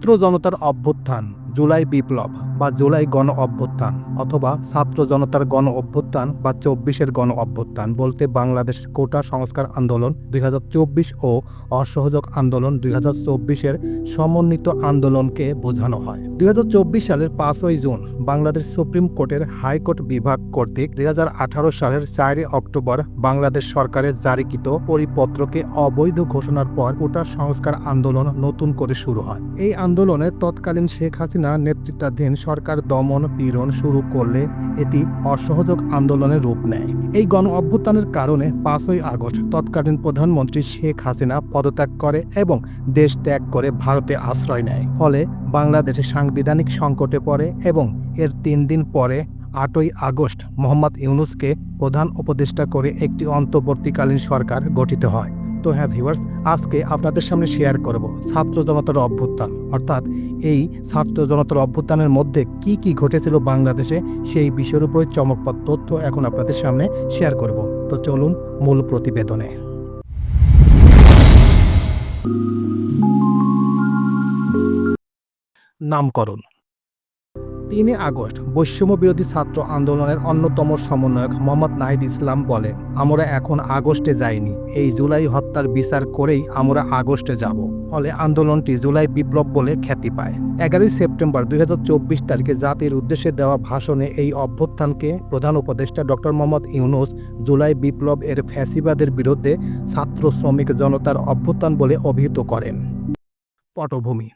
ছাত্র জনতার অভ্যুত্থান। জুলাই বিপ্লব বা জুলাই গণ অভ্যুত্থান অথবা ছাত্র জনতার গণ অভ্যুত্থান বা চব্বিশের গণ অভ্যুত্থান বলতে বাংলাদেশ কোটা সংস্কার আন্দোলন দুই হাজার চব্বিশ ও অসহযোগ আন্দোলন দুই এর সমন্বিত আন্দোলনকে বোঝানো হয়। দুই সালের পাঁচই জুন বাংলাদেশ সুপ্রিম কোর্টের হাইকোর্ট বিভাগ কর্তৃক দুই হাজার আঠারো সালের চারই অক্টোবর বাংলাদেশ সরকারের জারিকৃত পরিপত্রকে অবৈধ ঘোষণার পর কোটা সংস্কার আন্দোলন নতুন করে শুরু হয়। এই আন্দোলনে তৎকালীন শেখ হাসিনা নেতৃত্বাধীন সরকার দমন পীড়ন শুরু করলে এটি অসহযোগ আন্দোলনের রূপ নেয়। এই গণ অভ্যুত্থানের কারণে পাঁচই আগস্ট তৎকালীন প্রধানমন্ত্রী শেখ হাসিনা পদত্যাগ করে এবং দেশ ত্যাগ করে ভারতে আশ্রয় নেয়। ফলে বাংলাদেশে সাংবিধানিক সংকটে পড়ে এবং এর তিন দিন পরে আটই আগস্ট মোহাম্মদ ইউনুসকে প্রধান উপদেষ্টা করে একটি অন্তর্বর্তীকালীন সরকার গঠিত হয়। তো হ্যাঁ ভিউয়ার্স আজকে আপনাদের সামনে শেয়ার করব ছাত্র জনতার অভ্যুত্থান। অর্থাৎ এই ছাত্র জনতার অভ্যুত্থানের মধ্যে কি কি ঘটেছিল বাংলাদেশে, সেই বিষয়ের উপরে চমকপ্রদ তথ্য এখন আপনাদের সামনে শেয়ার করব। তো চলুন মূল প্রতিবেদনে। নামকরণ। তিনে আগস্ট বৈষম্য বিরোধী ছাত্র আন্দোলনের অন্যতম সমন্বয়ক মোহাম্মদ নাহিদ ইসলাম বলে, আমরা এখন আগস্টে যাইনি। এই জুলাই হত্যার বিচার করেই আমরা আগস্টে যাব। ফলে আন্দোলনটি জুলাই বিপ্লব বলে খ্যাতি পায়। এগারোই সেপ্টেম্বর দুই হাজার চব্বিশ তারিখে জাতির উদ্দেশ্যে দেওয়া ভাষণে এই অভ্যুত্থানকে প্রধান উপদেষ্টা ডক্টর মোহাম্মদ ইউনুস জুলাই বিপ্লব এর ফ্যাসিবাদের বিরুদ্ধে ছাত্র শ্রমিক জনতার অভ্যুত্থান বলে অভিহিত করেন। পটভূমি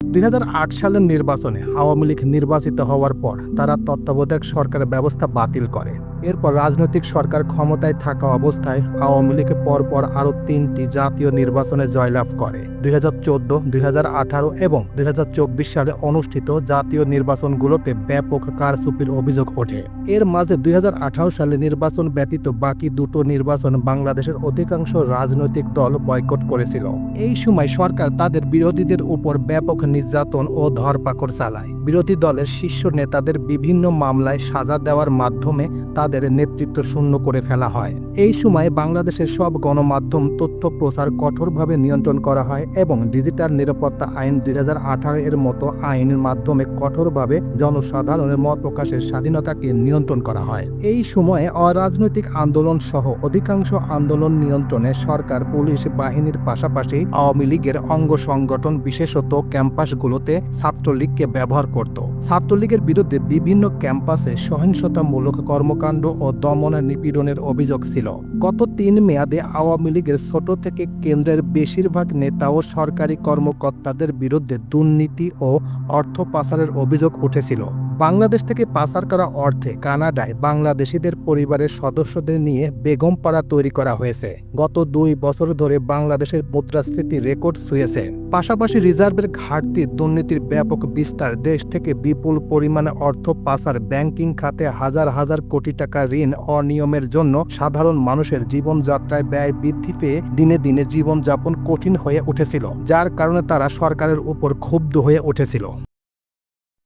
দুই হাজার আট সালের নির্বাচনে আওয়ামী লীগ নির্বাচিত হওয়ার পর তারা তত্ত্বাবধায়ক সরকারের ব্যবস্থা বাতিল করে। এরপর রাজনৈতিক সরকার ক্ষমতায় থাকা অবস্থায় আওয়ামী লীগ পরপর আরও তিনটি জাতীয় নির্বাচনে জয়লাভ করে। দুই হাজার চোদ্দ, দুই হাজার আঠারো এবং দুই হাজার চব্বিশ সালে অনুষ্ঠিত জাতীয় নির্বাচনগুলোতে ব্যাপক কারচুপির অভিযোগ ওঠে। এর মাঝে দু হাজার আঠারো সালে নির্বাচন ব্যতীত বাকি দুটো নির্বাচন বাংলাদেশের অধিকাংশ রাজনৈতিক দল বয়কট করেছিল। এই সময় সরকার তাদের বিরোধীদের উপর ব্যাপক নির্যাতন ও ধরপাকড় চালায়। বিরোধী দলের শীর্ষ নেতাদের বিভিন্ন মামলায় সাজা দেওয়ার মাধ্যমে তাদের নেতৃত্ব শূন্য করে ফেলা হয়। এই সময় বাংলাদেশের সব গণমাধ্যম তথ্য প্রচার কঠোরভাবে নিয়ন্ত্রণ করা হয় এবং ডিজিটাল নিরাপত্তা আইন দুই হাজার আঠারো এর মতো আইনের মাধ্যমে কঠোরভাবে জনসাধারণের মত প্রকাশের স্বাধীনতাকে নিয়ন্ত্রণ করা হয়। এই সময়ে অরাজনৈতিক আন্দোলন সহ অধিকাংশ আন্দোলন নিয়ন্ত্রণে সরকার, পুলিশ বাহিনীর পাশাপাশি আওয়ামী লীগের অঙ্গ সংগঠন, বিশেষত ক্যাম্পাসগুলোতে ছাত্রলীগকে ব্যবহার করত। ছাত্রলীগের বিরুদ্ধে বিভিন্ন ক্যাম্পাসে সহিংসতামূলক কর্মকাণ্ড ও দমনের নিপীড়নের অভিযোগ ছিল। গত তিন মেয়াদে আওয়ামী লীগের ছোট থেকে কেন্দ্রের বেশিরভাগ নেতা ও সরকারি কর্মকর্তাদের বিরুদ্ধে দুর্নীতি ও অর্থ পাচারের অভিযোগ উঠেছিল। বাংলাদেশ থেকে পাচার করা অর্থে কানাডায় বাংলাদেশিদের পরিবারের সদস্যদের নিয়ে বেগমপাড়া তৈরি করা হয়েছে। গত দুই বছর ধরে বাংলাদেশের মুদ্রাস্ফীতি রেকর্ড ছুঁয়েছে। পাশাপাশি রিজার্ভের ঘাটতি, দুর্নীতির ব্যাপক বিস্তার, দেশ থেকে বিপুল পরিমাণে অর্থ পাচার, ব্যাংকিং খাতে হাজার হাজার কোটি টাকা ঋণ অনিয়মের জন্য সাধারণ মানুষের জীবনযাত্রায় ব্যয় বৃদ্ধি পেয়ে দিনে দিনে জীবনযাপন কঠিন হয়ে উঠেছিল, যার কারণে তারা সরকারের উপর ক্ষুব্ধ হয়ে উঠেছিল।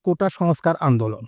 কোটা সংস্কার আন্দোলন।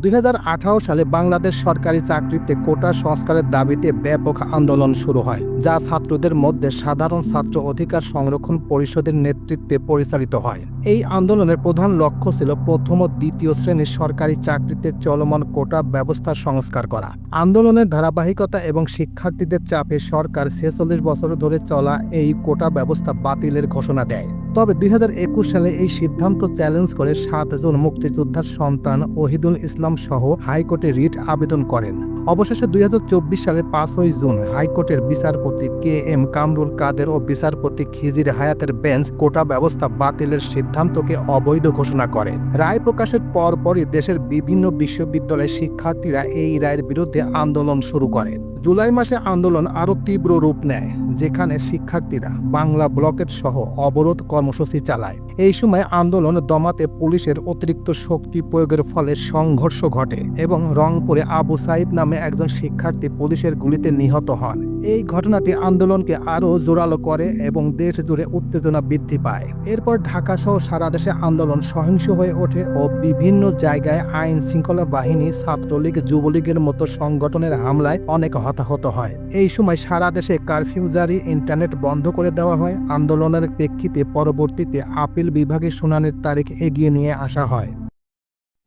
দুই হাজার আঠারো সালে বাংলাদেশ সরকারি চাকরিতে কোটা সংস্কারের দাবিতে ব্যাপক আন্দোলন শুরু হয়, যা ছাত্রদের মধ্যে সাধারণ ছাত্র অধিকার সংরক্ষণ পরিষদের নেতৃত্বে পরিচালিত হয়। এই আন্দোলনের প্রধান লক্ষ্য ছিল প্রথম ও দ্বিতীয় শ্রেণির সরকারি চাকরিতে চলমান কোটা ব্যবস্থা সংস্কার করা। আন্দোলনের ধারাবাহিকতা এবং শিক্ষার্থীদের চাপে সরকার ছেচল্লিশ বছর ধরে চলা এই কোটা ব্যবস্থা বাতিলের ঘোষণা দেয়। তবে দুই হাজার একুশ সালে এই সিদ্ধান্ত চ্যালেঞ্জ করে সাতজন মুক্তিযোদ্ধার সন্তান ওহিদুল ইসলাম সহ হাইকোর্টে রিট আবেদন করেন। অবশেষে দুই হাজার চব্বিশ সালের পাঁচই জুন হাইকোর্টের বিচারপতি কে এম কামরুল কাদের ও বিচারপতি খিজির হায়াতের বেঞ্চ কোটা ব্যবস্থা বাতিলের সিদ্ধান্তকে অবৈধ ঘোষণা করে। রায় প্রকাশের পরপরই দেশের বিভিন্ন বিশ্ববিদ্যালয়ের শিক্ষার্থীরা এই রায়ের বিরুদ্ধে আন্দোলন শুরু করে। জুলাই মাসে আন্দোলন আরও তীব্র রূপ নেয়, যেখানে শিক্ষার্থীরা বাংলা ব্লকেট সহ অবরোধ কর্মসূচি চালায়। এই সময় আন্দোলন দমাতে পুলিশের অতিরিক্ত শক্তি প্রয়োগের ফলে সংঘর্ষ ঘটে এবং রংপুরে আবু সাইদ নামে একজন শিক্ষার্থী পুলিশের গুলিতে নিহত হন। এই ঘটনাটি আন্দোলনকে আরও জোরালো করে এবং দেশ জুড়ে উত্তেজনা বৃদ্ধি পায়। এরপর ঢাকা সহ সারা দেশে আন্দোলন সহিংস হয়ে ওঠে ও বিভিন্ন জায়গায় আইন শৃঙ্খলা বাহিনী, ছাত্রলীগ, যুবলীগের মতো সংগঠনের হামলায় অনেক হতাহত হয়। এই সময় সারা দেশে কারফিউ জারি, ইন্টারনেট বন্ধ করে দেওয়া হয়। আন্দোলনের প্রেক্ষিতে পরবর্তীতে আপিল বিভাগের শুনানির তারিখ এগিয়ে নিয়ে আসা হয়।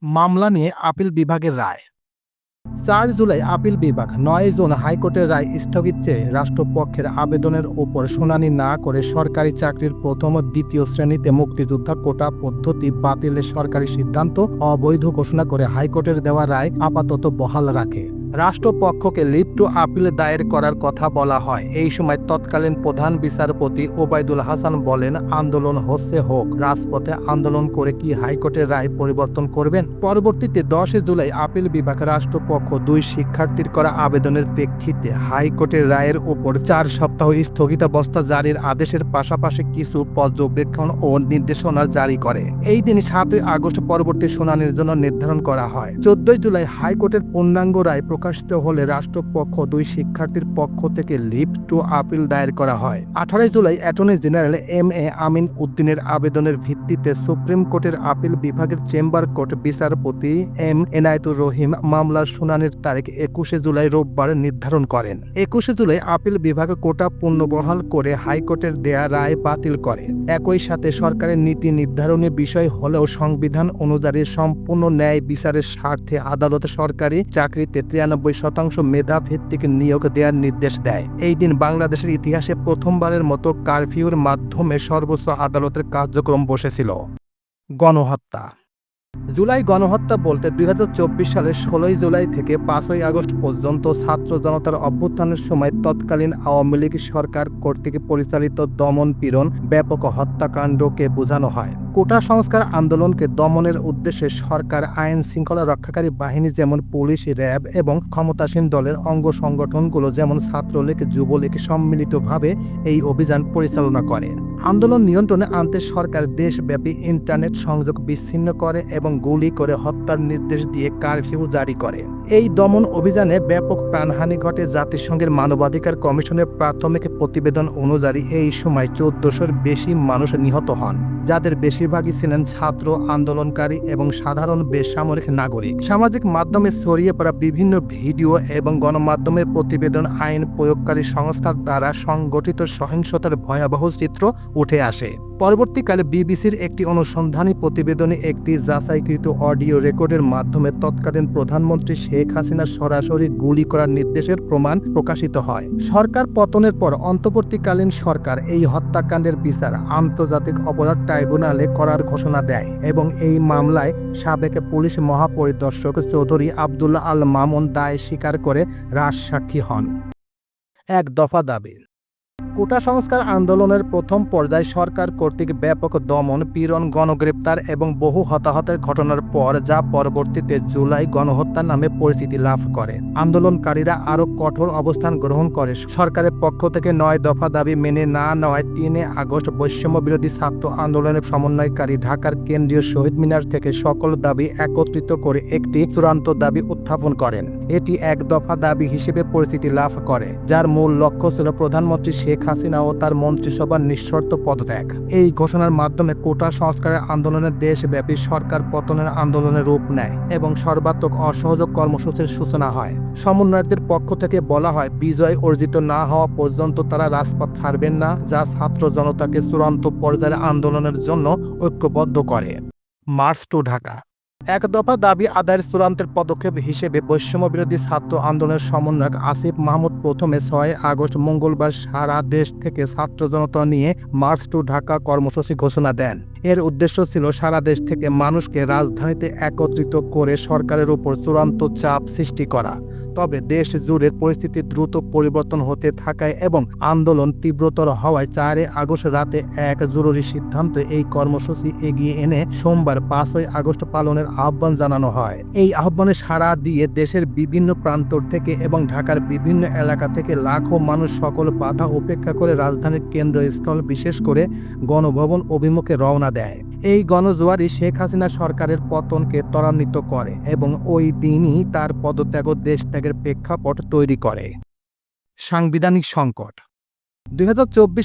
মামলা নিয়ে আপিল বিভাগের রায়। চার জুলাই আপিল বিভাগ নয় জুন হাইকোর্টের রায় স্থগিত চেয়ে রাষ্ট্রপক্ষের আবেদনের ওপর শুনানি না করে সরকারি চাকরির প্রথম ও দ্বিতীয় শ্রেণীতে মুক্তিযোদ্ধা কোটা পদ্ধতি বাতিলের সরকারি সিদ্ধান্ত অবৈধ ঘোষণা করে হাইকোর্টের দেওয়া রায় আপাতত বহাল রাখে। রাষ্ট্রপক্ষকে টু আপিল দায়ের করার কথা বলা হয়। এই সময় তৎকালীন প্রধান বিচারপতি ওবায়দুল হাসান বলেন, আন্দোলন হচ্ছে হোক, রাজপথে আন্দোলন করে কি হাইকোর্টের রায় পরিবর্তন করবেন? পরবর্তীতে দশে জুলাই আপিল বিভাগ রাষ্ট্রপক্ষ দুই শিক্ষার্থীর করা আবেদনের প্রেক্ষিতে হাইকোর্টের রায়ের উপর চার সপ্তাহ স্থগিতাবস্থা জারির আদেশের পাশাপাশি কিছু পর্যবেক্ষণ ও নির্দেশনা জারি করে। এই দিন সাতই আগস্ট পরবর্তী শুনানির জন্য নির্ধারণ করা হয়। চোদ্দই জুলাই হাইকোর্টের পূর্ণাঙ্গ রায় প্রকাশিত হলে রাষ্ট্রপক্ষ দুই শিক্ষার্থীর পক্ষ থেকে লিভ টু আপিল দায়ের করা হয়। আঠারোই July attorney general M A Amin উদ্দিনের আবেদনের ভিত্তিতে সুপ্রিম কোর্টের আপিল বিভাগের চেম্বার কোর্ট বিচারপতি এম এনায়েতুর রহিম মামলার শুনানির তারিখ একুশে জুলাই রোববার নির্ধারণ করেন। একুশে জুলাই আপিল বিভাগ কোটা পুনর্বহাল করে হাইকোর্টের দেয়া রায় বাতিল করে। একই সাথে সরকারের নীতি নির্ধারণের বিষয় হলেও সংবিধান অনুযায়ী সম্পূর্ণ ন্যায় বিচারের স্বার্থে আদালত সরকারি চাকরিতে তিরানব্বই শতাংশ মেধা ভিত্তিক নিয়োগ দেওয়ার নির্দেশ দেয়। এই দিন বাংলাদেশের ইতিহাসে প্রথমবারের মতো কারফিউর মাধ্যমে সর্বোচ্চ আদালতের কার্যক্রম বসেছিল। গণহত্যা। জুলাই গণহত্যা বলতে দু হাজার চব্বিশ সালের ষোলোই জুলাই থেকে পাঁচই আগস্ট পর্যন্ত ছাত্র জনতার অভ্যুত্থানের সময় তৎকালীন আওয়ামী লীগ সরকার কর্তৃক পরিচালিত দমন পীড়ন ব্যাপক হত্যাকাণ্ডকে বোঝানো হয়। কোটা সংস্কার আন্দোলনকে দমনের উদ্দেশ্যে সরকার আইন শৃঙ্খলা রক্ষাকারী বাহিনী যেমন পুলিশ, র্যাব এবং ক্ষমতাসীন দলের অঙ্গ সংগঠনগুলো যেমন ছাত্রলীগ, যুবলীগ সম্মিলিতভাবে এই অভিযান পরিচালনা করে। আন্দোলন নিয়ন্ত্রণে আনতে সরকার দেশব্যাপী ইন্টারনেট সংযোগ বিচ্ছিন্ন করে এবং গুলি করে হত্যার নির্দেশ দিয়ে কারফিউ জারি করে। এই দমন অভিযানে ব্যাপক প্রাণহানি ঘটে জাতিসংঘের মানবাধিকার কমিশনের প্রাথমিক প্রতিবেদন অনুযায়ী এই সময় চোদ্দশোর বেশি মানুষ নিহত হন, যাদের বেশিরভাগই ছিলেন ছাত্র, আন্দোলনকারী এবং সাধারণ বেসামরিক নাগরিক। সামাজিক মাধ্যমে ছড়িয়ে পড়া বিভিন্ন ভিডিও এবং গণমাধ্যমের প্রতিবেদন আইন প্রয়োগকারী সংস্থার দ্বারা সংগঠিত সহিংসতার ভয়াবহ চিত্র উঠে আসে। পরবর্তীকালে বিবিসির একটি অনুসন্ধানী প্রতিবেদনে একটি যাচাইকৃত অডিও রেকর্ডের মাধ্যমে তৎকালীন প্রধানমন্ত্রী শেখ হাসিনা সরাসরি গুলি করার নির্দেশের প্রমাণ প্রকাশিত হয়। সরকার পতনের পর অন্তর্বর্তীকালীন সরকার এই হত্যাকাণ্ডের বিচার আন্তর্জাতিক অপরাধ ট্রাইব্যুনালে করার ঘোষণা দেয় এবং এই মামলায় সাবেক পুলিশ মহাপরিদর্শক চৌধুরী আবদুল্লাহ আল মামুন দায় স্বীকার করে রাজসাক্ষী হন। এক দফা দাবি। কোটা সংস্কার আন্দোলনের প্রথম পর্যায়ে সরকার কর্তৃক ব্যাপক দমন, পীড়ন, গণগ্রেপ্তার এবং বহু হতাহতের ঘটনার পর যা পরবর্তীতে জুলাই গণহত্যা নামে পরিচিতি লাভ করে। আন্দোলনকারীরা আরও কঠোর অবস্থান গ্রহণ করে। সরকারের পক্ষ থেকে নয় দফা দাবি মেনে না নেওয়ায় তিনে আগস্ট বৈষম্য বিরোধী ছাত্র আন্দোলনের সমন্বয়কারী ঢাকার কেন্দ্রীয় শহীদ মিনার থেকে সকল দাবি একত্রিত করে একটি চূড়ান্ত দাবি উত্থাপন করেন। এটি এক দফা দাবি হিসেবে পরিচিতি লাভ করে, যার মূল লক্ষ্য ছিল প্রধানমন্ত্রী শেখ হাসিনা ও তার মন্ত্রিসভার নিঃশর্ত পদত্যাগ। এই ঘোষণার মাধ্যমে কোটা সংস্কারের আন্দোলনের দেশব্যাপী সরকার পতনের আন্দোলনের রূপ নেয় এবং সর্বাত্মক অসহযোগ কর্মসূচির সূচনা হয়। সমন্বয়কদের পক্ষ থেকে বলা হয়, বিজয় অর্জিত না হওয়া পর্যন্ত তারা রাজপথ ছাড়বেন না, যা ছাত্র জনতাকে চূড়ান্ত পর্যায়ের আন্দোলনের জন্য ঐক্যবদ্ধ করে। মার্চ টু ঢাকা এক দফা দাবি আদায়ের চূড়ান্তের পদক্ষেপ হিসেবে বৈষম্য বিরোধী ছাত্র আন্দোলনের সমন্বয়ক আসিফ মাহমুদ প্রথমে ছয় আগস্ট মঙ্গলবার সারা দেশ থেকে ছাত্র জনতা নিয়ে মার্চ টু ঢাকা কর্মসূচি ঘোষণা দেন। এর উদ্দেশ্য ছিল সারা দেশ থেকে মানুষকে রাজধানীতে একত্রিত করে সরকারের উপর চূড়ান্ত চাপ সৃষ্টি করা। তবে দেশ জুড়ে পরিস্থিতি দ্রুত পরিবর্তন হতে থাকায় এবং আন্দোলন তীব্রতর হওয়ায় চারে আগস্ট রাতে এক জরুরি সিদ্ধান্ত এই কর্মসূচি এগিয়ে এনে সোমবার পাঁচই আগস্ট পালনের আহ্বান জানানো হয়। এই আহ্বানে সাড়া দিয়ে দেশের বিভিন্ন প্রান্তর থেকে এবং ঢাকার বিভিন্ন এলাকা থেকে লাখো মানুষ সকল বাধা উপেক্ষা করে রাজধানীর কেন্দ্রস্থল বিশেষ করে গণভবন অভিমুখে রওনা দেয়। এই গণজোয়ারি শেখ হাসিনা সরকারের পতনকে ত্বরান্বিত করে এবং ওই দিনই তার পদত্যাগ দেশ দেশ ত্যাগের প্রেক্ষাপট তৈরি করে। সাংবিধানিক সংকট। দুই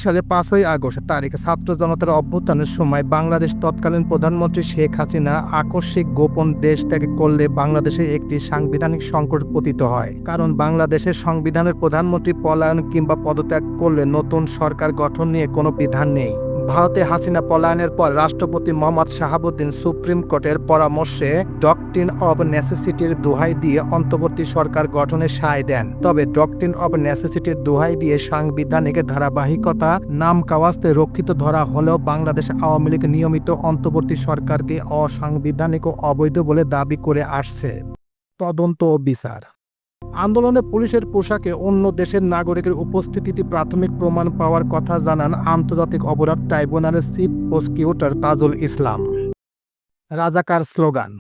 সালে পাঁচই আগস্ট তারিখে ছাত্র জনতার অভ্যুত্থানের সময় বাংলাদেশ তৎকালীন প্রধানমন্ত্রী শেখ হাসিনা আকস্মিক গোপন দেশ ত্যাগ করলে বাংলাদেশে একটি সাংবিধানিক সংকট পতিত হয়। কারণ বাংলাদেশের সংবিধানের প্রধানমন্ত্রী পলায়ন কিংবা পদত্যাগ করলে নতুন সরকার গঠন নিয়ে কোনো বিধান নেই। ভারতে হাসিনা পলায়নের পর রাষ্ট্রপতি মোহাম্মদ শাহাবুদ্দিন সুপ্রিম কোর্টের পরামর্শে ডকটিন অব নেসেসিটির দোহাই দিয়ে অন্তর্বর্তী সরকার গঠনে সায় দেন। তবে ডকটিন অব নেসেসিটির দোহাই দিয়ে সাংবিধানিক ধারাবাহিকতা নাম কাওয়াজতে রক্ষিত ধরা হলেও বাংলাদেশ আওয়ামী লীগ নিয়মিত অন্তর্বর্তী সরকারকে অসাংবিধানিক ও অবৈধ বলে দাবি করে আসছে। তদন্ত ও বিচার আন্দোলনে পুলিশের পোশাকে অন্য দেশের নাগরিকের উপস্থিতিতে প্রাথমিক প্রমাণ পাওয়ার কথা জানান আন্তর্জাতিক অপরাধ ট্রাইব্যুনালের চিফ প্রসিকিউটর তাজুল ইসলাম। রাজাকার স্লোগান,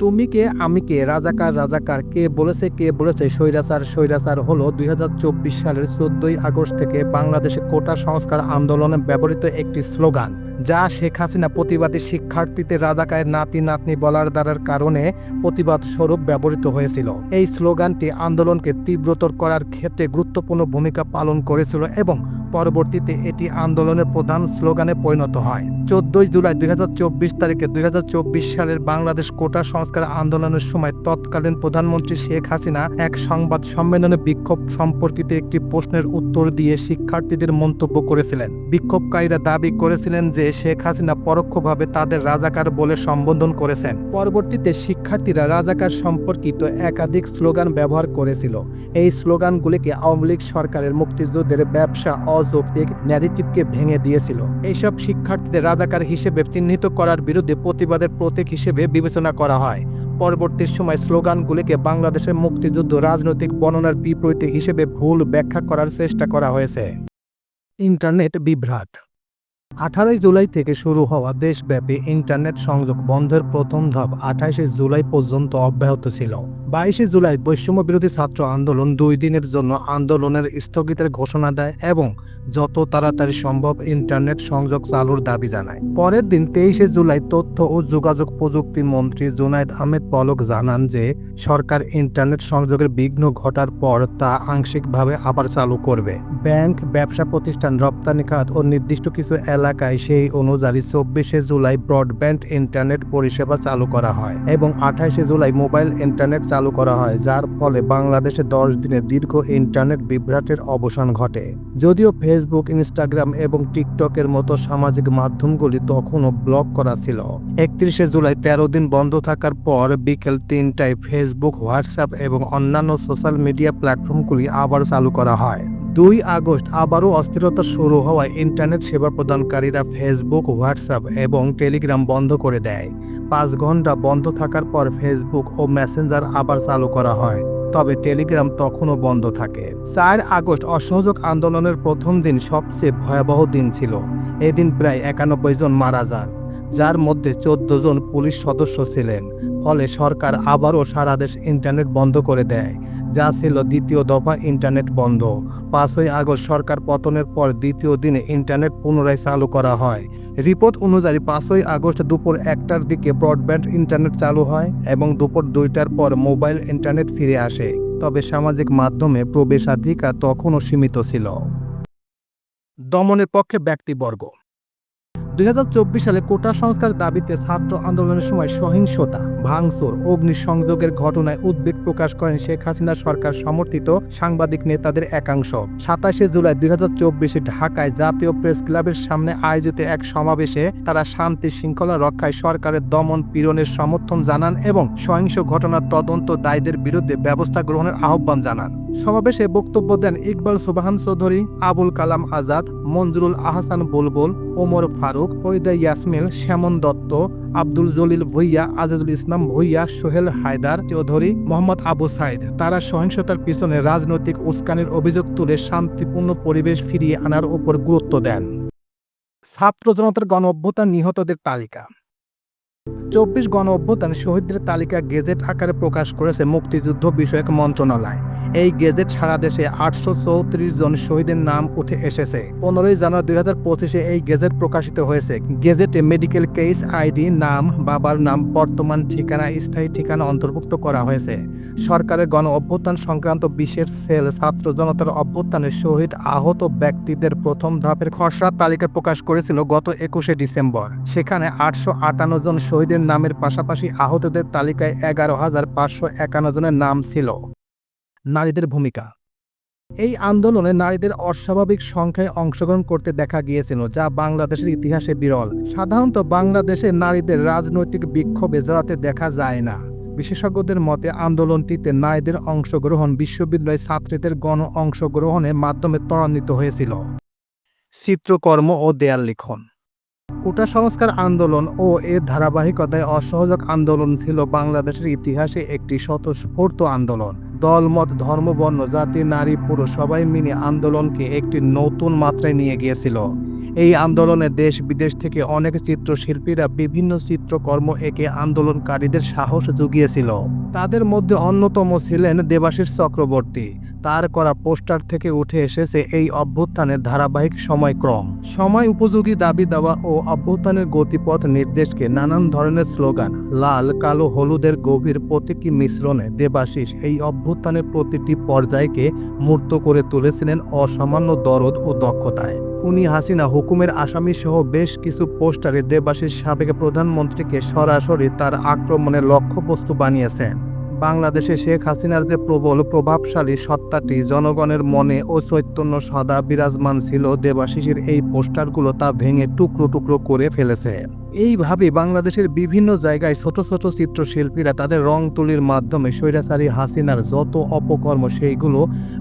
তুমি কে, আমি কে? রাজাকার রাজাকার, কে বলেছে কে বলেছে? স্বৈরাচার স্বৈরাচার হলো দুই হাজার চব্বিশ সালের চোদ্দই আগস্ট থেকে বাংলাদেশে কোটা সংস্কার আন্দোলনে ব্যবহৃত একটি স্লোগান। যা শেখ হাসিনা প্রতিবাদী শিক্ষার্থীদের রাজাকারের নাতি নাতনি বলার দ্বারার কারণে প্রতিবাদ স্বরূপ ব্যবহৃত হয়েছিল। এই স্লোগানটি আন্দোলনকে তীব্রতর করার ক্ষেত্রে গুরুত্বপূর্ণ ভূমিকা পালন করেছিল এবং পরবর্তীতে এটি আন্দোলনের প্রধান স্লোগানে পরিণত হয়। চোদ্দই জুলাই দু হাজার চব্বিশ তারিখে দুই হাজার চব্বিশ সালের বাংলাদেশ কোটা সংস্কার আন্দোলনের সময় তৎকালীন প্রধানমন্ত্রী শেখ হাসিনা এক সংবাদ সম্মেলনে বিক্ষোভ সম্পর্কিত একটি প্রশ্নের উত্তর দিয়ে শিক্ষার্থীদের মন্তব্য করেছিলেন। বিক্ষোভকারীরা দাবি করেছিলেন যে শেখ হাসিনা পরোক্ষভাবে তাদের রাজাকার বলে সম্বোধন করেছেন। পরবর্তীতে শিক্ষার্থীরা রাজাকার সম্পর্কিত একাধিক স্লোগান ব্যবহার করেছিল। এই স্লোগানগুলিকে আওয়ামী লীগ সরকারের মুক্তিযুদ্ধের ব্যবসা অযৌক্তিক ন্যারেটিভকে ভেঙে দিয়েছিল। এইসব শিক্ষার্থীদের রাজাকার হিসেবে চিহ্নিত করার বিরুদ্ধে প্রতিবাদের প্রতীক হিসেবে বিবেচনা করা হয়। পরবর্তী সময় স্লোগানগুলিকে বাংলাদেশের মুক্তিযুদ্ধ রাজনৈতিক বর্ণনার বিপরীতে হিসেবে ভুল ব্যাখ্যা করার চেষ্টা করা হয়েছে। ইন্টারনেট বিভ্রাট আঠারোই জুলাই থেকে শুরু হওয়া দেশব্যাপী ইন্টারনেট সংযোগ বন্ধের প্রথম ধাপ আঠাশে জুলাই পর্যন্ত অব্যাহত ছিল। বাইশে জুলাই বৈষম্য বিরোধী ছাত্র আন্দোলন দুই দিনের জন্য আন্দোলনের স্থগিতের ঘোষণা দেয় এবং যত তাড়াতাড়ি সম্ভব ইন্টারনেট সংযোগ চালুর দাবি জানায়। পরের দিন তেইশে জুলাই তথ্য ও যোগাযোগ প্রযুক্তি মন্ত্রী জুনাইদ আহমেদ পলক জানান যে, সরকার ইন্টারনেট সংযোগের বিঘ্ন ঘটার পর তা আংশিকভাবে আবার চালু করবে। ব্যাংক, ব্যবসা প্রতিষ্ঠান, রপ্তানি খাত ও নির্দিষ্ট কিছু এলাকায় সেই অনুযায়ী চব্বিশে জুলাই ব্রডব্যান্ড ইন্টারনেট পরিষেবা চালু করা হয় এবং আঠাশে জুলাই মোবাইল ইন্টারনেট চালু করা হয়, যার ফলে বাংলাদেশে দশ দিনের দীর্ঘ ইন্টারনেট বিভ্রাটের অবসান ঘটে। যদিও ফেসবুক ইনস্টাগ্রাম এবং টিকটকের মতো সামাজিক মাধ্যমগুলি তখনও ব্লক করা ছিল। একত্রিশে জুলাই তেরো দিন বন্ধ থাকার পর বিকেল তিনটায় ফেসবুক হোয়াটসঅ্যাপ এবং অন্যান্য সোশ্যাল মিডিয়া প্ল্যাটফর্মগুলি আবার চালু করা হয়। দুই আগস্ট আবারও অস্থিরতা শুরু হওয়ায় ইন্টারনেট সেবা প্রদানকারীরা ফেসবুক হোয়াটসঅ্যাপ এবং টেলিগ্রাম বন্ধ করে দেয়। পাঁচ ঘণ্টা বন্ধ থাকার পর ফেসবুক ও মেসেঞ্জার আবার চালু করা হয়। তবে টেলিগ্রাম তখনও বন্ধ থাকে। চার আগস্ট অসহযোগ আন্দোলনের প্রথম দিন সবচেয়ে ভয়াবহ দিন ছিল। এদিন প্রায় একানব্বই জন মারা যান, যার মধ্যে চোদ্দ জন পুলিশ সদস্য ছিলেন। ফলে সরকার আবারও সারা দেশ ইন্টারনেট বন্ধ করে দেয়, যা ছিল দ্বিতীয় দফা ইন্টারনেট বন্ধ। পাঁচই আগস্ট সরকার পতনের পর দ্বিতীয় দিনে ইন্টারনেট পুনরায় চালু করা হয়। রিপোর্ট অনুযায়ী পাঁচই আগস্ট দুপুর একটার দিকে ব্রডব্যান্ড ইন্টারনেট চালু হয় এবং দুপুর দুইটার পর মোবাইল ইন্টারনেট ফিরে আসে, তবে সামাজিক মাধ্যমে প্রবেশাধিকার তখনও সীমিত ছিল। দমনের পক্ষে ব্যক্তিবর্গ দুই হাজার চব্বিশ সালে কোটা সংস্কার দাবিতে ছাত্র আন্দোলনের সময় সহিংসতা, ভাঙচুর, অগ্নিসংযোগের ঘটনায় উদ্বেগ প্রকাশ করেন শেখ হাসিনা সরকার সমর্থিত সাংবাদিক নেতাদের একাংশ। সাতাশে জুলাই দুই ঢাকায় জাতীয় প্রেস ক্লাবের সামনে আয়োজিত এক সমাবেশে তারা শান্তি শৃঙ্খলা রক্ষায় সরকারের দমন পীড়নের সমর্থন জানান এবং সহিংস ঘটনার তদন্ত দায়ীদের বিরুদ্ধে ব্যবস্থা গ্রহণের আহ্বান জানান। সমাবেশে বক্তব্য দেন ইকবাল সুবাহান চৌধুরী, আবুল কালাম আজাদ, মঞ্জুরুল আহসান বুলবুল, ওমর ফারুক ফরিদা ইয়াসমিল শ্যামন দত্ত, আব্দুল জলিল ভুইয়া আজাদুল ইসলাম ভুইয়া, সোহেল হায়দার চৌধুরী, মোহাম্মদ আবু সাইদ। তারা সহিংসতার পিছনে রাজনৈতিক উস্কানির অভিযোগ তুলে শান্তিপূর্ণ পরিবেশ ফিরিয়ে আনার উপর গুরুত্ব দেন। ছাত্র জনতার গণ অভ্যুত্থান নিহতদের তালিকা। চব্বিশ গণ অভ্যুত্থান শহীদদের তালিকা গেজেট আকারে প্রকাশ করেছে মুক্তিযুদ্ধ বিষয়ক মন্ত্রণালয়। এই গেজেট সারা দেশে আটশো চৌত্রিশ জন শহীদের নাম উঠে এসেছে। পনেরোই জানুয়ারি দুই হাজার পঁচিশে এই গেজেট প্রকাশিত হয়েছে। গেজেটে মেডিকেল কেস আইডি, নাম, বাবার নাম, বর্তমান ঠিকানা, স্থায়ী ঠিকানা অন্তর্ভুক্ত করা হয়েছে। সরকারের গণ অভ্যুত্থান সংক্রান্ত বিশেষ সেল ছাত্র জনতার অভ্যুত্থানে শহীদ আহত ব্যক্তিদের প্রথম ধাপের খসড়া তালিকা প্রকাশ করেছিল গত একুশে ডিসেম্বর। সেখানে আটশো আটান্ন জন শহীদের নামের পাশাপাশি আহতদের তালিকায় এগারো হাজার পাঁচশো একান্ন জনের নাম ছিল। নারীদের ভূমিকা। এই আন্দোলনে নারীদের অস্বাভাবিক সংখ্যায় অংশগ্রহণ করতে দেখা গিয়েছিল, যা বাংলাদেশের ইতিহাসে বিরল। সাধারণত বাংলাদেশে নারীদের রাজনৈতিক বিক্ষোভে জড়াতে দেখা যায় না। বিশেষজ্ঞদের মতে, আন্দোলনটিতে নারীদের অংশগ্রহণ বিশ্ববিদ্যালয় ছাত্রীদের গণ অংশগ্রহণের মাধ্যমে ত্বরান্বিত হয়েছিল। চিত্রকর্ম ও দেয়াল লিখন। কোটা সংস্কার আন্দোলন ও এর ধারাবাহিকতায় অসহযোগ আন্দোলন ছিল বাংলাদেশের ইতিহাসে একটি স্বতঃস্ফূর্ত আন্দোলন। দলমত ধর্মবর্ণ জাতি, নারী, পুরুষ সবাই মিলে আন্দোলনকে একটি নতুন মাত্রায় নিয়ে গিয়েছিল। এই আন্দোলনে দেশ, বিদেশ থেকে অনেক চিত্রশিল্পীরা বিভিন্ন চিত্রকর্ম এঁকে আন্দোলনকারীদের সাহস জুগিয়েছিল। তাদের মধ্যে অন্যতম ছিলেন দেবাশিস চক্রবর্তী। তার করা পোস্টার থেকে উঠে এসেছে এই অভ্যুত্থানের ধারাবাহিক সময়ক্রম। সময় উপযোগী দাবি দেওয়া ও অভ্যুত্থানের গতিপথ নির্দেশকে নানান ধরনের স্লোগান, লাল, কালো, হলুদের গভীর প্রতীকী মিশ্রণে দেবাশিস এই অভ্যুত্থানের প্রতিটি পর্যায়কে মূর্ত করে তুলেছিলেন অসামান্য দরদ ও দক্ষতায়। খুনি হাসিনা হুকুমের আসামি সহ বেশ কিছু পোস্টারে দেবাশিস সাবেক প্রধানমন্ত্রীকে সরাসরি তার আক্রমণের লক্ষ্যবস্তু বানিয়েছেন। বাংলাদেশে শেখ হাসিনার যে প্রবল প্রভাবশালী সত্তাটি জনগণের মনে ও চৈতন্য সদা বিরাজমান ছিল দেবাশিসের এই পোস্টারগুলো তা ভেঙে টুকরো টুকরো করে ফেলেছে। এইভাবে বাংলাদেশের বিভিন্ন জায়গায় ছোট ছোট চিত্রশিল্পীরা তাদের রং তুলির মাধ্যমে স্বৈরাচারী হাসিনার যত অপকর্ম সেইগুলো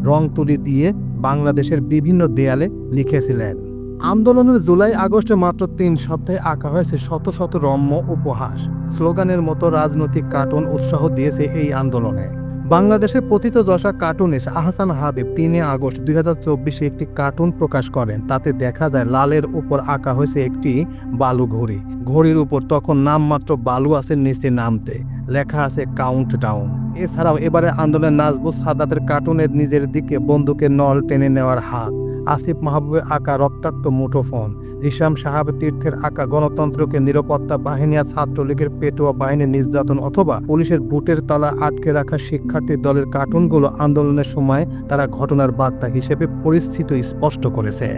রং তুলি দিয়ে বাংলাদেশের বিভিন্ন দেয়ালে লিখেছিলেন। আন্দোলনের জুলাই আগস্টে মাত্র তিন সপ্তাহে আঁকা হয়েছে শত শত রম্য উপহাস। স্লোগানের মতো রাজনৈতিক কার্টুন উৎসাহ দিয়েছে এই আন্দোলনে। বাংলাদেশের পতিত দশা কার্টুনিস্ট আহসান হাবিব তিনে আগস্ট দুই হাজার চব্বিশে একটি কার্টুন প্রকাশ করেন। তাতে দেখা যায় লালের উপর আঁকা হয়েছে একটি বালু ঘড়ি। ঘড়ির উপর তখন নামমাত্র বালু আছে নিচে নামতে। লেখা আছে কাউন্ট ডাউন এছাড়াও এবারে আন্দোলনের নাজবুল সাদাতের কার্টুনের নিজের দিকে বন্দুকের নল টেনে নেওয়ার হাত। আসিফ মাহবুবের আঁকা রক্তাক্ত মুঠোফোন। হিসাম সাহাব তীর্থের আঁকা গণতন্ত্রকে নিরাপত্তা বাহিনী আর ছাত্রলীগের পেটোয়া বাহিনীর নির্যাতন অথবা পুলিশের বুটের তালা আটকে রাখা শিক্ষার্থী দলের কার্টুনগুলো আন্দোলনের সময় তারা ঘটনার বার্তা হিসেবে পরিস্থিতি স্পষ্ট করেছে।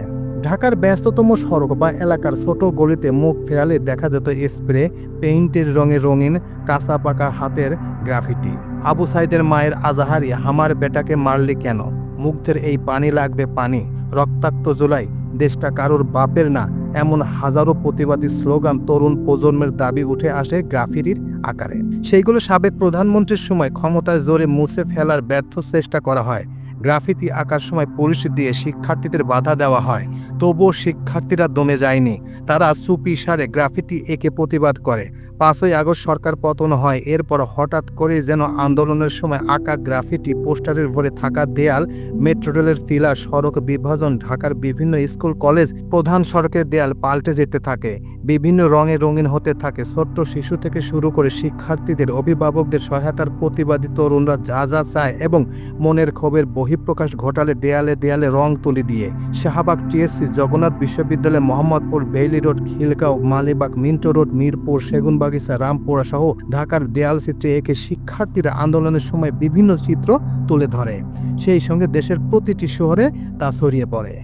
ঢাকার ব্যস্ততম সড়ক বা এলাকার ছোট গলিতে মুখ ফেরালে দেখা যেত স্প্রে, পেইন্টের রঙে রঙিন কাঁচা পাকা হাতের গ্রাফিটি আবু সাইদের মায়ের আজাহারি হামার বেটাকে মারলি কেন? মুগ্ধের এই পানি লাগবে পানি। রক্তাক্ত জুলাই, দেশটা কারোর বাপের না, এমন হাজারো প্রতিবাদী স্লোগান তরুণ প্রজন্মের দাবি উঠে আসে গ্রাফিটির আকারে। সেইগুলো সাবেক প্রধানমন্ত্রীর সময় ক্ষমতায় জোরে মুছে ফেলার ব্যর্থ চেষ্টা করা হয়। গ্রাফিতি আঁকার সময় পুলিশ দিয়ে শিক্ষার্থীদের বাধা দেওয়া হয়। তবুও শিক্ষার্থীরা দমে যায়নি। তারা চুপি সারে গ্রাফিতি একে প্রতিবাদ করে। পাঁচই আগস্ট সরকার পতন হয়, এরপর হঠাৎ করে যেন আন্দোলনের সময় আঁকা গ্রাফিটি পোস্টারের ভরে থাকা দেয়াল, মেট্রো রেলের ফিলার সড়ক বিভাজন, ঢাকার বিভিন্ন স্কুল, কলেজ, প্রধান সড়কের দেয়াল পাল্টে যেতে থাকে। বিভিন্ন রঙে রঙিন হতে থাকে। ছোট্ট শিশু থেকে শুরু করে শিক্ষার্থীদের, অভিভাবকদের সহায়তার প্রতিবাদী তরুণরা যা যা চায় এবং মনের ক্ষোভের বহিঃপ্রকাশ ঘটালে দেয়ালে দেয়ালে রং তুলি দিয়ে। শাহবাগ টিএসসি, জগন্নাথ বিশ্ববিদ্যালয় Mohammadpur Bailey road Khilgaon Malibagh Minto road Mirpur Segunbagicha Rampura সহ ঢাকার দেয়াল চিত্রে একে শিক্ষার্থীরা আন্দোলনের সময় বিভিন্ন চিত্র তুলে ধরে। সেই সঙ্গে দেশের প্রতিটি শহরে তা ছড়িয়ে পড়ে।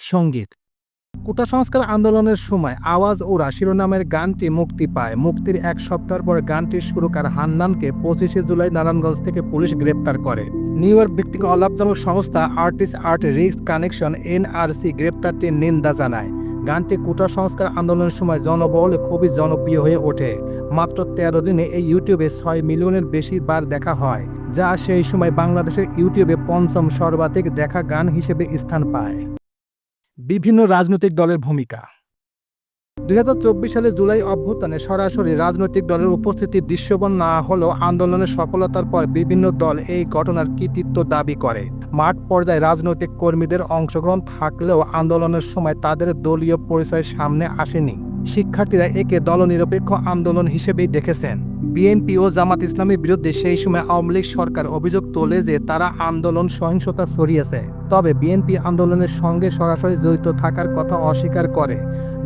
সংগীত। কোটা সংস্কার আন্দোলনের সময় আওয়াজ ওরা শিরোনামের গানটি মুক্তি পায়। মুক্তির এক সপ্তাহ পর গানটির সুরকার হান্নানকে পঁচিশে জুলাই নারায়ণগঞ্জ থেকে পুলিশ গ্রেপ্তার করে। নিউ ইয়র্ক ভিত্তিক অলাভজনক সংস্থা artist art risks connection NRC গ্রেপ্তারটির নিন্দা জানায়। গানটি কোটা সংস্কার আন্দোলনের সময় জনবহলে খুবই জনপ্রিয় হয়ে ওঠে। মাত্র তেরো দিনে এই ইউটিউবে ছয় মিলিয়নের বেশি বার দেখা হয়, যা সেই সময় বাংলাদেশের ইউটিউবে পঞ্চম সর্বাধিক দেখা গান হিসেবে স্থান পায়। বিভিন্ন রাজনৈতিক দলের ভূমিকা। দু হাজার চব্বিশ সালে জুলাই অভ্যুত্থানে সরাসরি রাজনৈতিক দলের উপস্থিতি দৃশ্যমান না হলেও আন্দোলনের সফলতার পর বিভিন্ন দল এই ঘটনার কৃতিত্ব দাবি করে। মাঠ পর্যায়ে রাজনৈতিক কর্মীদের অংশগ্রহণ থাকলেও আন্দোলনের সময় তাদের দলীয় পরিচয়ের সামনে আসেনি। শিক্ষার্থীরা একে দলনিরপেক্ষ আন্দোলন হিসেবেই দেখেছেন। বিএনপি ও জামাত ইসলামের বিরুদ্ধে সেই সময় আওয়ামী লীগ সরকার অভিযোগ তোলে যে তারা আন্দোলন সহিংসতা ছড়িয়েছে। তবে বিএনপি আন্দোলনের সঙ্গে সরাসরি জড়িত থাকার কথা অস্বীকার করে।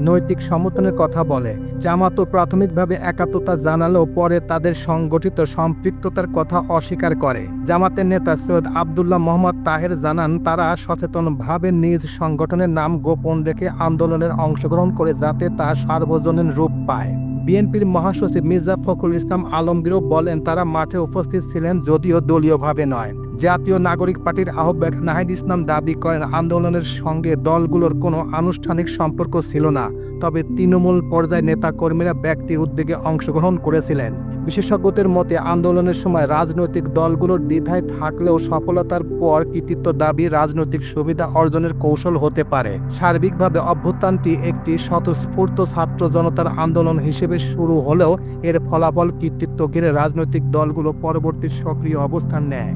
নৈতিক সমর্থনের কথা বলে। জামাতও প্রাথমিকভাবে একাত্মতা জানালেও পরে তাদের সংগঠিত সম্পৃক্ততার কথা অস্বীকার করে। জামাতের নেতা সৈয়দ আবদুল্লাহ মোহাম্মদ তাহের জানান, তারা সচেতনভাবে নিজ সংগঠনের নাম গোপন রেখে আন্দোলনের অংশগ্রহণ করে যাতে তা সার্বজনীন রূপ পায়। বিএনপির মহাসচিব মির্জা ফখরুল ইসলাম আলমগীরও বলেন, তারা মাঠে উপস্থিত ছিলেন যদিও দলীয়ভাবে নয়। জাতীয় নাগরিক পার্টির আহ্বায়ক নাহিদ ইসলাম দাবি করেন, আন্দোলনের সঙ্গে দলগুলোর কোনো আনুষ্ঠানিক সম্পর্ক ছিল না। তবে তৃণমূল পর্যায়ে নেতাকর্মীরা ব্যক্তি উদ্যোগে অংশগ্রহণ করেছিলেন। বিশেষজ্ঞদের মতে, আন্দোলনের সময় রাজনৈতিক দলগুলোর দ্বিধায় থাকলেও সফলতার পর কৃতিত্ব দাবি রাজনৈতিক সুবিধা অর্জনের কৌশল হতে পারে। সার্বিকভাবে অভ্যুত্থানটি একটি স্বতঃস্ফূর্ত ছাত্র জনতার আন্দোলন হিসেবে শুরু হলেও এর ফলাফল কৃতিত্ব ঘিরে রাজনৈতিক দলগুলো পরবর্তী সক্রিয় অবস্থান নেয়।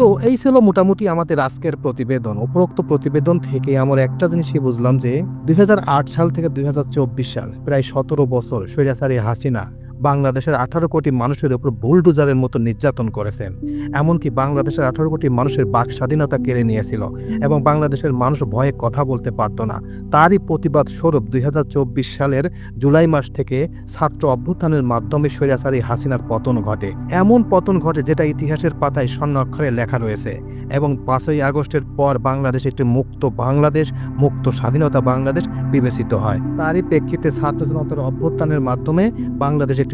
তো এই ছিল মোটামুটি আমাদের আজকের প্রতিবেদন, উপরোক্ত প্রতিবেদন থেকে আমার একটা জিনিসই বুঝলাম যে দুই হাজার আট সাল থেকে দুই হাজার চব্বিশ সাল, প্রায় সতেরো বছর স্বৈরাচারী হাসিনা বাংলাদেশের আঠারো কোটি মানুষের উপর বুলডুজারের মতো নির্যাতন করেছেন। এমনকি বাংলাদেশের আঠারো কোটি মানুষের বাক স্বাধীনতা কেড়ে নিয়েছিল এবং বাংলাদেশের মানুষ ভয়ে কথা বলতে পারত না। তারই প্রতিবাদ স্বরূপ দুই হাজার চব্বিশ সালের জুলাই মাস থেকে ছাত্র অভ্যুত্থানের মাধ্যমে স্বৈরাচারী হাসিনার পতন ঘটে। এমন পতন ঘটে যেটা ইতিহাসের পাতায় স্বর্ণ অক্ষরে লেখা রয়েছে এবং পাঁচই আগস্টের পর বাংলাদেশ একটি মুক্ত বাংলাদেশ, মুক্ত স্বাধীনতা বাংলাদেশ বিবেচিত হয়। তারই প্রেক্ষিতে ছাত্র জনতার অভ্যুত্থানের মাধ্যমে বাংলাদেশ একটি